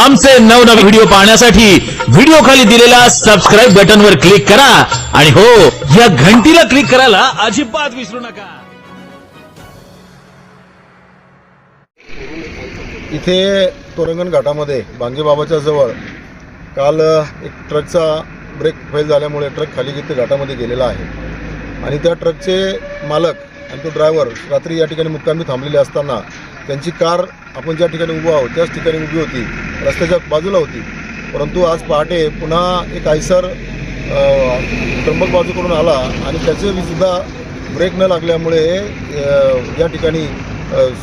आमचे नवनवे व्हिडिओ पाहण्यासाठी व्हिडिओ खाली दिलेल्या सबस्क्राईब बटनवर क्लिक करा. आणि हो या घंटीला क्लिक करायला अजिबात विसरू नका. इथे तोरंगण घाटामध्ये बांगेबाबाच्या जवळ काल एक ट्रकचा ब्रेक फेल झाल्यामुळे ट्रक खाली इथे घाटामध्ये गेलेला आहे. आणि त्या ट्रकचे मालक आणि तो ड्रायव्हर रात्री या ठिकाणी मुक्कामी थांबलेले असताना त्यांची कार आपण ज्या ठिकाणी उभं आहोत त्याच ठिकाणी उभी होती. रस्त्याच्या बाजूला होती. परंतु आज पहाटे पुन्हा एक आयसर त्र्यंबक बाजूकडून आला आणि त्याचे सुद्धा ब्रेक न लागल्यामुळे या ठिकाणी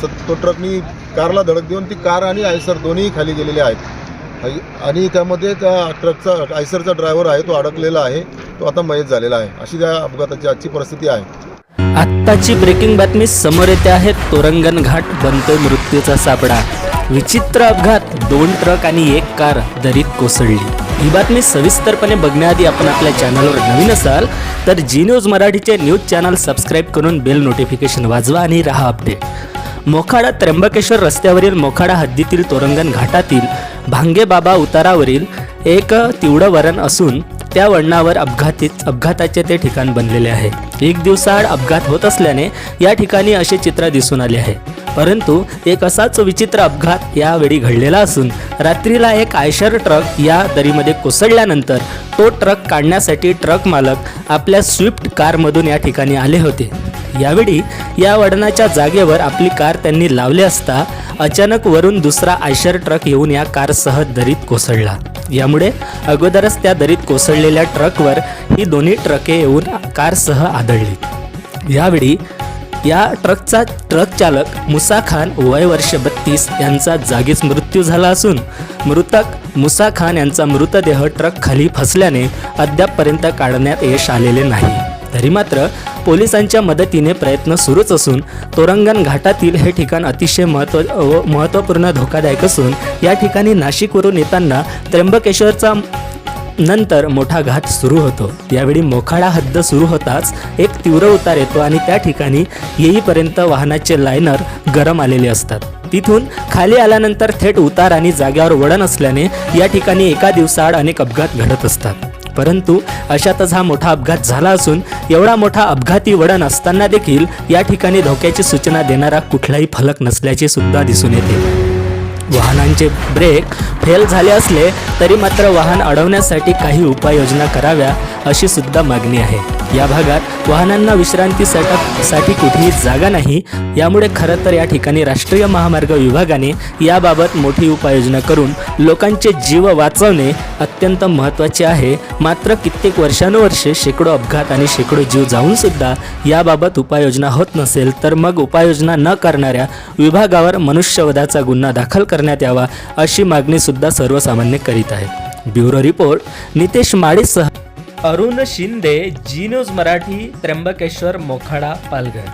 स- तो ट्रकनी कारला धडक देऊन ती कार आणि आयसर दोन्ही खाली गेलेले आहेत. आणि- आणि त्यामध्ये त्या ट्रकचा आयसरचा ड्रायव्हर आहे तो अडकलेला आहे तो आता मयत झालेला आहे. अशी त्या अपघाताची आजची परिस्थिती आहे. आत्ताची ब्रेकिंग बातमी समोर येते आहे. तोरंगण घाट बनतोय मृत्यूचा सापडा. विचित्र अपघात दोन ट्रक आणि एक कार दरीत कोसळली. ही बातमी सविस्तरपणे बघण्याआधी आपण आपल्या चॅनलवर नवीन असाल तर जी न्यूज मराठीचे न्यूज चॅनल सबस्क्राईब करून बेल नोटिफिकेशन वाजवा आणि राहा अपडेट मोखाडा त्र्यंबकेश्वर रस्त्यावरील मोखाडा हद्दीतील तोरंगण घाटातील भांगे बाबा उतारावरील एक तिवडं वरण असून त्या वळणावर अपघातीत अपघाताचे ते ठिकाण बनलेले आहे. एक दिवसाआड अपघात होत असल्याने या ठिकाणी असे चित्र दिसून आले आहे. परंतु एक असाच विचित्र अपघात यावेळी घडलेला असून रात्रीला एक आयशर ट्रक या दरीमध्ये कोसळल्यानंतर तो ट्रक काढण्यासाठी ट्रक मालक आपल्या स्विफ्ट कारमधून या ठिकाणी आले होते. यावेळी या वळणाच्या जागेवर आपली कार त्यांनी लावली असता अचानक वरून दुसरा आयशर ट्रक येऊन या कारसह दरीत कोसळला. यामुळे अगोदरच त्या दरीत कोसळलेल्या ट्रकवर ही दोन्ही ट्रके येऊन कारसह आदळली. यावेळी या ट्रकचा ट्रक चालक मुसा खान वय वर्ष बत्तीस यांचा जागीच मृत्यू झाला असून मृतक मुसा खान यांचा मृतदेह ट्रक खाली फसल्याने अद्यापपर्यंत काढण्यात यश आलेले नाही. तरी मात्र पोलिसांच्या मदतीने प्रयत्न सुरूच असून तोरंगण घाटातील हे ठिकाण अतिशय महत्त्व व महत्त्वपूर्ण धोकादायक असून या ठिकाणी नाशिकवरून येताना त्र्यंबकेश्वरचा नंतर मोठा घाट सुरू होतो. यावेळी मोखाडा हद्द सुरू होताच एक तीव्र उतार येतो आणि त्या ठिकाणी येईपर्यंत वाहनाचे लायनर गरम आलेले असतात. तिथून खाली आल्यानंतर थेट उतार आणि जाग्यावर वळण असल्याने या ठिकाणी एका दिवसाआड अनेक अपघात घडत असतात. परंतु अशातच हा मोठा अपघात झाला असून एवढा मोठा अपघाती वळण असताना देखील या ठिकाणी धोक्याची सूचना देणारा कुठलाही फलक नसल्याचे सुद्धा दिसून येते. वाहनांचे ब्रेक फेल झाले असले तरी मात्र वाहन अडवण्यासाठी काही उपाययोजना कराव्या अशी सुद्धा मागणी आहे. या भागात वाहनांना विश्रांतीसाठी साठी कुठेही जागा नाही. यामुळे खरं तर या ठिकाणी राष्ट्रीय महामार्ग विभागाने याबाबत मोठी उपाययोजना करून लोकांचे जीव वाचवणे अत्यंत महत्त्वाचे आहे. मात्र कित्येक वर्षानुवर्षे शेकडो अपघात आणि शेकडो जीव जाऊन सुद्धा याबाबत उपाययोजना होत नसेल तर मग उपाययोजना न करणाऱ्या विभागावर मनुष्यवधाचा गुन्हा दाखल करण्यात यावा अशी मागणी सुद्धा सर्वसामान्य करीत आहे. ब्युरो रिपोर्ट नितेश माळीसह अरुण शिंदे जी न्यूज मराठी त्र्यंबकेश्वर मोखाडा पालघर.